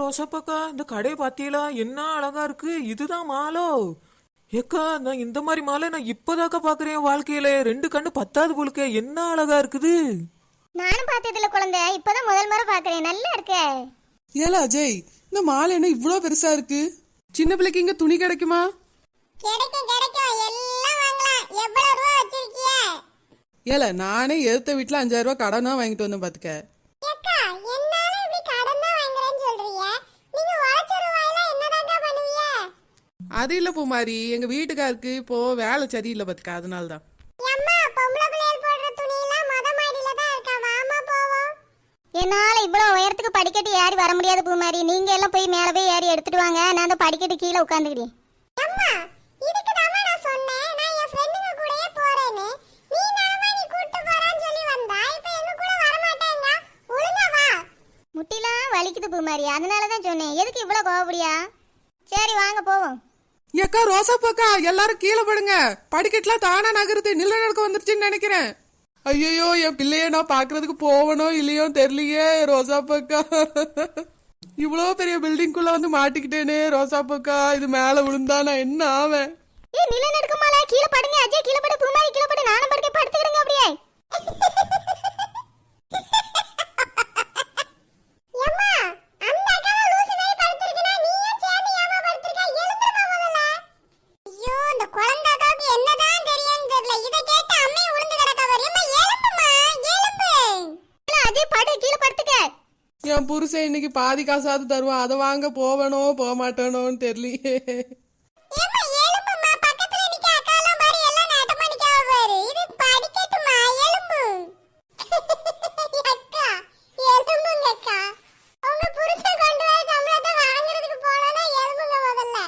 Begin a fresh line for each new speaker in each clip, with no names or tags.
ரோசப்பாக்கா இந்த கடையை பாத்தீங்களா என்ன அழகா இருக்கு. இதுதான் மாலோ. ஏக்கா நான் இந்த மாதிரி மாலை நான் இப்பதாக்கா பாக்குறேன் வாழ்க்கையில. ரெண்டு கண்ணு பத்தாது போலுக்க. என்ன அழகா இருக்குது.
நானும் பார்த்ததில்ல குழந்தை. இப்பதான் முதல் முறை பாக்குறேன் நல்லா இருக்கே.
ஏல அஜய் இந்த மாலை என்ன இவ்வளோ பெருசா இருக்கு? சின்ன பிள்ளைக்கு இங்க துணி கிடைக்குமா?
கிடைக்கும் கிடைக்கும். எல்லாம் வாங்கலாம். எவ்வளவு ரூபா வச்சிருக்கிய?
ஏல நானே எடுத்த வீட்டுல அஞ்சாயிரம் ரூபாய் கடனா வாங்கிட்டு வந்தேன் பாத்துக்க
அக்கா என்னால இப்படி கடன் தான் வாங்குறேன்னு சொல்றீங்க நீங்க உழைச்ச ரூபாயில என்னதாங்க பண்ணுவீங்க
அது இல்ல பூமாரி. எங்க வீட்டுக்காருக்கு இப்போ வேலை சரியில்லை பாத்துக்க. அதனால தான்
என்னால இவ்வளவு உயரத்துக்கு படிக்கட்டு ஏறி வர முடியாது பூமாரி. நீங்க எல்லாம் போய் மேல போய் ஏறி எடுத்துட்டு வாங்க. நான் அந்த படிக்கட்டு கீழே உட்காந்துக்கிறேன் அம்மா இதுக்கு தான் நான் சொன்னேன். நான் என் ஃப்ரெண்டுங்க கூடயே போறேன்னு. நீ நாம நீ கூட்டி போறான்னு சொல்லி வந்தா. இப்போ எங்க கூட வர மாட்டேங்க. ஒழுங்கா வா. முட்டிலாம் வலிக்குது பூமாரி. அதனால தான் சொன்னேன். எதுக்கு இவ்வளவு கோவப்படியா? சரி வாங்க போவோம்.
ஏக்கா ரோசாப்பாக்கா எல்லாரும் கீழே படுங்க படிக்கட்டுலாம் தானா நகருது. நில நடக்க வந்துருச்சுன்னு நினைக்கிறேன். ஐயோ என் பிள்ளைய நான் பாக்குறதுக்கு போவனோ இல்லையோ தெரியலையே ரோசா பாக்கா. இவ்வளோ பெரிய பில்டிங்குள்ள வந்து மாட்டிக்கிட்டேனே ரோசாப்பாக்கா இது மேல விழுந்தா நான் என்ன ஆவேன்?
நிலநடுக்கமால கீழே படுங்க
புருஷன் இன்னைக்கு பாதி காசாவது தருவான் அதை வாங்க போவனோ போக மாட்டானோன்னு தெரியலையே.
ஏம்மா, எலும்பும்மா, பக்கத்துல நிக்க அக்காலாம் பாரு, எல்லாம் நாட்டமா நிக்காவ பாரு. இது படிக்கட்டுமா, எலும்பு. அக்கா, எலும்புங்க அக்கா. உங்க புருஷன் கொண்டு வர சம்பளத்தை வாங்குறதுக்கு போனோம்னா எலும்புங்க முதல்ல.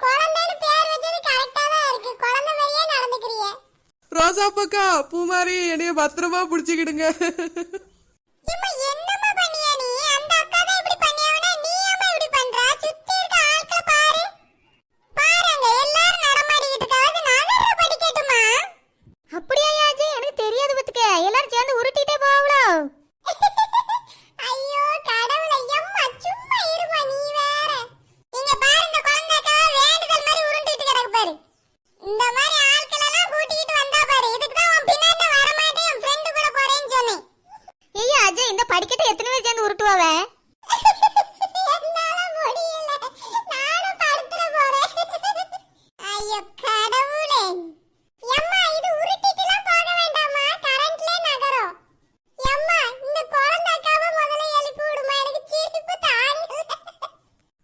குழந்தைன்னு பேர் வச்சது correct ஆ தான் இருக்கு. குழந்தை மாதிரியே நடந்துக்கிறிய.
ரோசா பாக்கா பூமாரி என்னைய பத்திரமா பிடிச்சிக்கிடுங்க
ஏம்மா, என்னம்மா பண்ணிய நீ? அந்த அக்கா தான் இப்படி பண்ணியாவனா, நீ ஏம்மா இப்படி பண்ற? சுத்தி இருக்க ஆட்களை பாரு. பாருங்க, எல்லாரும் நடமாடிக்கிட்டு இருக்காங்க. நகர்ற படிக்கட்டுமா? அப்படியா யாஜி எனக்கு தெரியாது பத்துக்க எல்லாரும் சேர்ந்து உருட்டிட்டே போவளோ ஐயோ கடவுளே எம்மா சும்மா இருமா நீ வேற இங்க பாரு இந்த குழந்தைக்கா வேண்டுதல் மாதிரி உருண்டிட்டு கிடக்கு பாரு இந்த மாதிரி ஆட்கள் எல்லாம் கூட்டிட்டு வந்தா பாரு. இதுக்கு தான் உன் பின்னாடி வர மாட்டேன் என் ஃப்ரெண்டு கூட போறேன்னு சொன்னேன். ஐயா அஜய் இந்த படிக்கட்டை எத்தனை பேர் சேர்ந்து உருட்டுவாவே?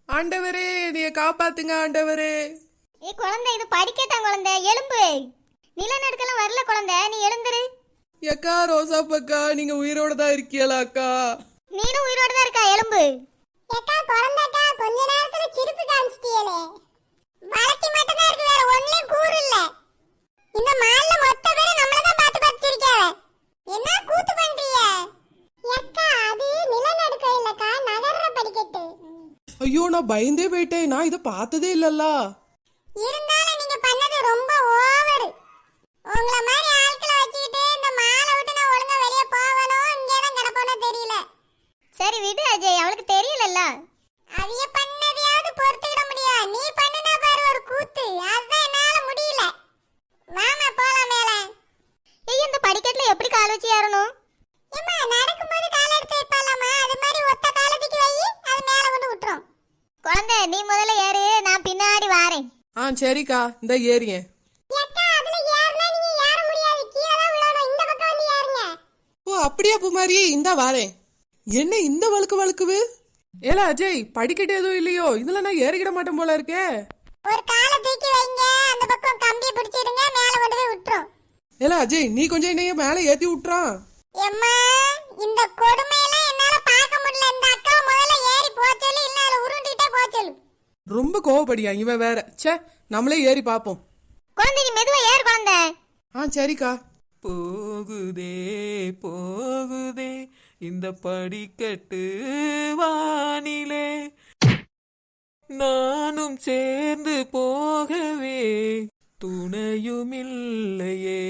ஆண்டவரே நீங்க காப்பாத்துங்க ஆண்டவரே.
குழந்தை இது படிக்கட்டான் குழந்தை. எலும்பு. நிலநடுக்கெல்லாம் வரல குழந்தை. நீ எழுந்துரு.
ஏக்கா ரோசா பக்கா நீங்க உயிரோட தான் இருக்கீங்களா அக்கா?
நீனும் உயிரோட தான் இருக்கா எலும்பு? ஏக்கா குழந்தைக்கா கொஞ்ச நேரத்துல சிரிப்பு காமிச்சிட்டியலே வளர்ச்சி மட்டும் தான் இருக்கு வேற ஒண்ணுலயும் கூறு இல்ல. இந்த மால்ல மொத்த பேரும் நம்மள தான் பார்த்து சிரிக்காவ என்ன கூத்து பண்றீங்க? ஏக்கா அது நிலநடுக்கம் இல்லக்கா நகர்ற படிக்கட்டு.
ஐயோ நான் பயந்தே போயிட்டேன். நான் இதை பார்த்ததே இல்லல்ல.
இருந்தாலும் நீங்க பண்ணது ரொம்ப ஓவர் உங்கள மாதிரி ஆட்களை வச்சுக்கிட்டு இந்த மாலை விட்டு நான் ஒழுங்கா வெளியே போகணும் இங்கே தான் கிடப்போனோ தெரியல. சரி விடு அஜய். அவளுக்கு தெரியலல்ல அவிய பண்ணதையாவது பொறுத்துக்கிட முடியும் நீ பண்ணுனா பாரு ஒரு கூத்து அதுதான் என்னால முடியல வாமா போலாம் மேல ஏய் இந்த படிக்கட்டுல எப்படி கால் வச்சு ஏறணும் ஏம்மா நடக்கும்போது கால் எடுத்து வைப்பாலாமா அது மாதிரி ஒத்த காலத்துக்கு வை அது மேல கொண்டு விட்டுரும் குழந்தை நீ முதல்ல ஏறு நான் பின்னாடி வாரேன்
ஆ சரிக்கா இந்த ஏறியேன்
ஏக்கா அதுல ஏறினா நீங்க ஏற முடியாது கீழே தான் விழணும் இந்த பக்கம் வந்து ஏறுங்க.
ஓ அப்படியா பூமாரி இந்தா வாரேன். என்ன இந்த வழுக்கு வழுக்குவு? ஏல அஜய் படிக்கட்டு எதுவும் இல்லையோ? இதுல நான் ஏறிக்கிட மாட்டேன் போல இருக்கே.
ஒரு காலை தூக்கி வைங்க. அந்த பக்கம் கம்பியை பிடிச்சிடுங்க. மேல கொண்டு போய் விட்டுரும்.
ஏல அஜய் நீ கொஞ்சம் என்னைய மேலே ஏத்தி விட்டுறான்
எம்மா இந்த கொடுமையெல்லாம்
ரொம்ப கோவப்படியா இவன் வேற. ச்சே நம்மளே ஏறி பார்ப்போம்
குழந்தை நீ மெதுவா ஏறு குழந்தை.
ஆ சரிக்கா.
போகுதே போகுதே இந்த படிக்கட்டு வானிலே. நானும் சேர்ந்து போகவே துணையுமில்லையே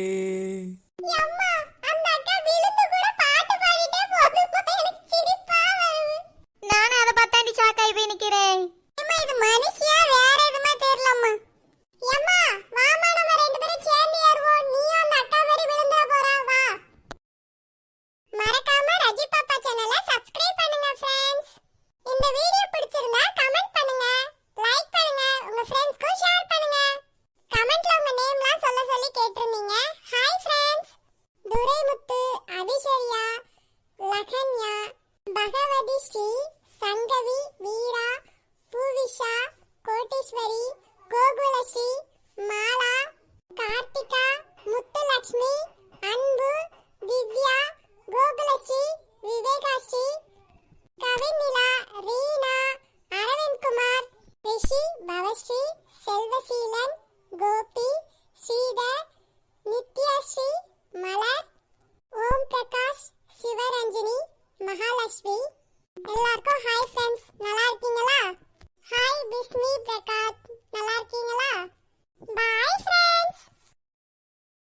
சிவரஞ்சனி மகாலட்சுமி. எல்லாருக்கும் ஹாய் ஃப்ரெண்ட்ஸ் நல்லா இருக்கீங்களா? ஹாய் பிஸ்மி பிரகாத் நல்லா இருக்கீங்களா? Bye friends